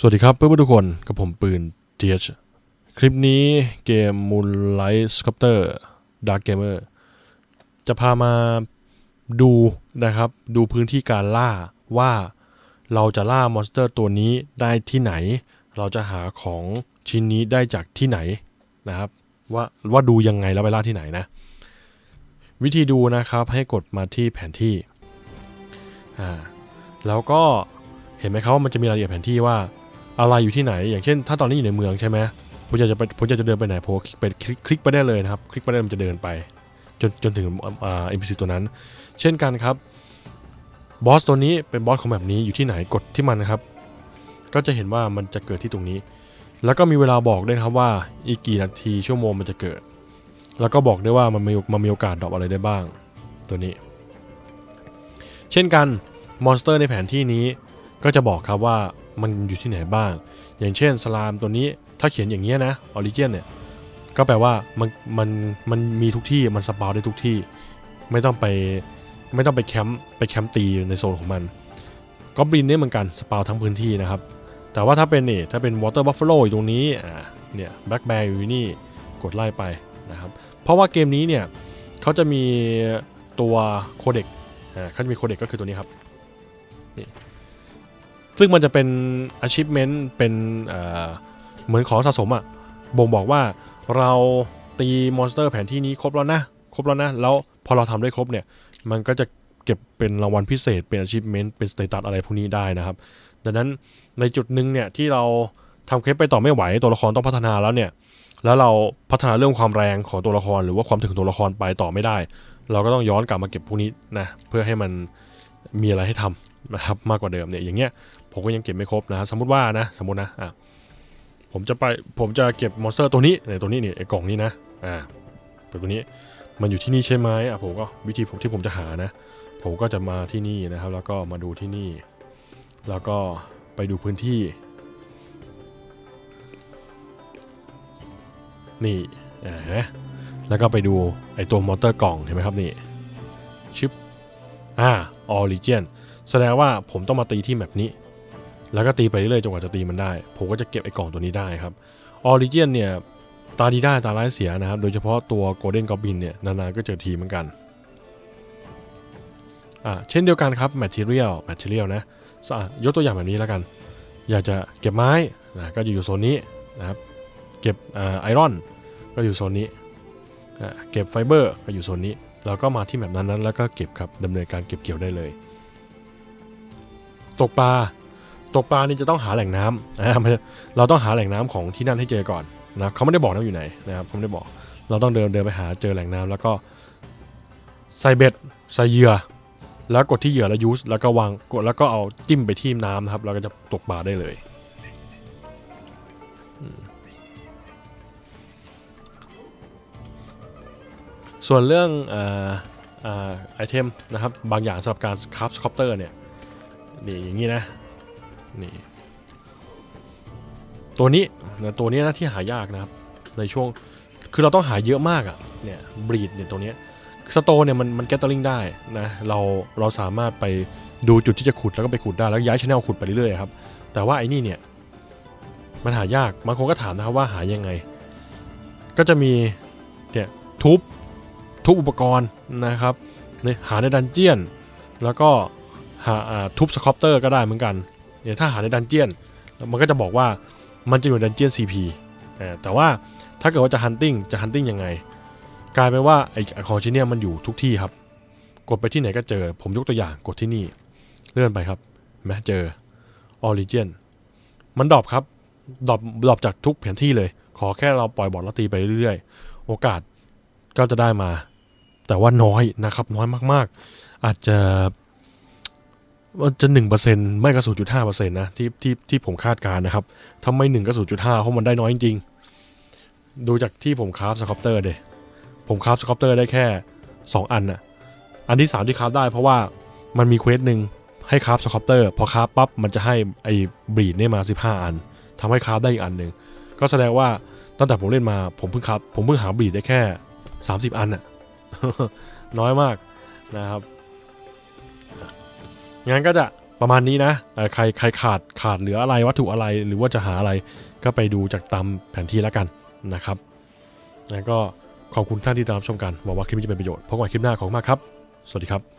สวัสดีครับเพื่อนๆทุกคนกับผมปืน TH คลิปนี้เกม Moonlight Sculptor Dark Gamer จะพามาดูนะครับ ดูพื้นที่การล่าว่าเราจะล่ามอนสเตอร์ตัวนี้ได้ที่ไหน เราจะหาของชิ้นนี้ได้จากที่ไหนนะครับ ว่าว่าดูยังไงแล้วไปล่าที่ไหนนะ วิธีดูนะครับให้กดมาที่แผนที่อ่าแล้วก็เห็นไหมครับว่ามันจะมีรายละเอียดแผนที่ว่า อะไรอยู่ที่ไหน อย่างเช่น ถ้าตอนนี้อยู่ในเมืองใช่ไหมผมอยากจะไปผมอยากจะเดินไปไหนผมคลิกไปคลิกคลิกไปได้เลยนะครับ คลิกไปได้มันจะเดินไป จนจนถึงอ่า NPC ตัวนั้น เช่นกันครับบอสตัวนี้เป็นบอสของแบบนี้อยู่ที่ไหนกดที่มันนะครับ ก็จะเห็นว่ามันจะเกิดที่ตรงนี้ แล้วก็มีเวลาบอกด้วยนะครับว่าอีกกี่นาทีชั่วโมงมันจะเกิด แล้วก็บอกด้วยว่ามันมีมันมีโอกาสดรอปอะไรได้บ้าง ตัวนี้ เช่นกันมอนสเตอร์ในแผนที่นี้ก็จะบอกครับว่า มันอยู่ที่ไหนบ้าง อย่างเช่นสลามตัวนี้ถ้าเขียนอย่างเงี้ยนะออริจินเนี่ยก็แปลว่ามันมันมันมีทุกที่มันสปาวได้ทุกที่ ไม่ต้องไปไม่ต้องไปแคมป์ไปแคมป์ตีในโซนของมันก็บลินเนี่ยเหมือนกันสปาวทั้งพื้นที่นะครับ แต่ว่าถ้าเป็นนี่ถ้าเป็นวอเตอร์บัฟเฟลอยู่ตรงนี้อ่าเนี่ยแบล็กแบร์อยู่นี่กดไล่ไปนะครับเพราะว่าเกมนี้เนี่ยเขาจะมีตัวโคเด็กอ่าเขาจะมีโคเด็กก็คือตัวนี้ครับ ซึ่งมันจะเป็น achievement เป็นเเหมือนของสะสมอะบ่งบอกว่าเราตีมอนสเตอร์แผนที่นี้ครบแล้วนะ ครบแล้วนะ แล้วพอเราทำได้ครบเนี่ย มันก็จะเก็บเป็นรางวัลพิเศษ เป็น achievement เป็น status อะไรพวกนี้ได้นะครับ ดังนั้นในจุดหนึ่งเนี่ยที่เราทำเคสไปต่อไม่ไหวตัวละครต้องพัฒนาแล้วเนี่ย แล้วเราพัฒนาเรื่องความแรงของตัวละครหรือว่าความถึงตัวละครไปต่อไม่ได้ เราก็ต้องย้อนกลับมาเก็บพวกนี้นะเพื่อให้มันมีอะไรให้ทำ นะครับมากกว่าเดิมเนี่ยอย่างเงี้ยผมก็ยังเก็บไม่ครบนะสมมติว่านะสมมตินะอะผมจะไปผมจะเก็บมอนสเตอร์ตัวนี้ในตัวนี้นี่ไอ้กล่องนี้นะอ่าเป็นตัวนี้มันอยู่ที่นี่ใช่ไหมอะผมก็วิธีผมที่ผมจะหานะ ผมก็จะมาที่นี่นะครับ แล้วก็มาดูที่นี่ แล้วก็ไปดูพื้นที่ นี่อ่าแล้วก็ไปดูไอ้ตัวมอเตอร์กล่องเห็นไหมครับนี่ชิปอ่าออริจิน แสดงว่าผมต้องมาตีที่แบบนี้ แล้วก็ตีไปเรื่อยๆจนกว่าจะตีมันได้ ผมก็จะเก็บไอ้กล่องตัวนี้ได้ครับออริจินเนี่ยตาดีได้ตาร้ายเสียนะครับ โดยเฉพาะตัวโกลเด้นกอบบินเนี่ยนานๆก็เจอทีเหมือนกันอ่าเช่นเดียวกันครับ Material Material นะสอะยกตัวอย่างแบบนี้แล้วกัน อยากจะเก็บไม้นะก็จะอยู่โซนนี้นะครับเก็บไอรอนก็อยู่โซนนี้เก็บไฟเบอร์ก็อยู่โซนนี้ เราก็มาที่แบบนั้นๆแล้วก็เก็บครับดำเนินการเก็บเกี่ยวได้เลย ตกปลาตกปลานี่จะต้องหาแหล่งน้ำนะไม่ใช่เราต้องหาแหล่งน้ำของที่นั่นให้เจอก่อนนะเขาไม่ได้บอกนะอยู่ไหนนะครับเขาไม่ได้บอก เราต้องเดินเดินไปหาเจอแหล่งน้ำแล้วก็ใส่เบ็ดใส่เหยื่อ แล้วกดที่เหยื่อแล้วยูสแล้วก็วางกดแล้วก็เอาจิ้มไปที่น้ำนะครับ เราก็จะตกปลาได้เลยส่วนเรื่องอ่าอ่าไอเทมนะครับบางอย่างสำหรับการคราฟสคอปเตอร์เนี่ย นี่อย่างนี้นะนี่ตัวนี้นะตัวนี้นะที่หายากนะครับ ในช่วงคือเราต้องหาเยอะมากอะ่ะเนี่ยบรีดเนี่ยตัวเนี้ยสโตเนี่ยมันมันแกตเตอร์ลิงได้นะเราเราสามารถไปดูจุดที่จะขุดแล้วก็ไปขุดได้แล้วย้ายชแนลขุดไปเรื่อยๆครับแต่ว่าไอ้นี่เนี่ยมันหายากบางคนก็ถามนะครับว่าหายังไง ก็จะมีเนี่ยทุบทุบอุปกรณ์นะครับในหาในดันเจียน แล้วก็ หาทุบสคอปเตอร์ก็ได้เหมือนกันเนี่ยถ้าหาในดันเจียนมันก็จะบอกว่ามันจะอยู่ดันเจียน CP อ่าแต่ว่าถ้าเกิดว่าจะฮันติ้งจะฮันติ้งยังไง กลายเป็นว่าไอ้ของชิ้นเนี้ยมันอยู่ทุกที่ครับ กดไปที่ไหนก็เจอ ผมยกตัวอย่างกดที่นี่ เลื่อนไปครับแม้เจอ Origin มันดรอปครับดรอปดรอปจากทุกแผนที่เลย ขอแค่เราปล่อยบอลแล้วตีไปเรื่อยๆ โอกาสก็จะได้มา แต่ว่าน้อยนะครับน้อยมากๆ อาจจะ จะหนึ่งเปอร์เซ็นต์ไม่ก็ศูนย์จุดห้าเปอร์เซ็นต์นะที่ที่ที่ผมคาดการนะครับทำไมหนึ่งก็ศูนย์จุดห้าเพราะมันได้น้อยจริงๆดูจากที่ผมคราฟสคอปเตอร์เดยผมคราฟสคอปเตอร์ได้แค่ 2 อันน่ะ อันที่ 3 ที่คราฟได้เพราะว่ามันมีเควสหนึ่งให้คราฟสคอปเตอร์พอคราฟปั๊บมันจะให้ไอ้บีดเนี่ยมา 15 อันทำให้คราฟได้อีกอันหนึ่งก็แสดงว่าตั้งแต่ผมเล่นมาผมเพิ่งคราฟผมเพิ่งหาบีดได้แค่ 30 อันน่ะน้อยมากนะครับ งั้นก็จะประมาณนี้นะใครใครขาดขาดเหลืออะไรวัตถุอะไรหรือว่าจะหาอะไรก็ไปดูจากตามแผนที่แล้วกันนะครับแล้วก็ขอบคุณท่านที่ติดตามชมกันหวังว่าคลิปนี้จะเป็นประโยชน์พบกันใหม่คลิปหน้าขอบมากครับ สวัสดีครับ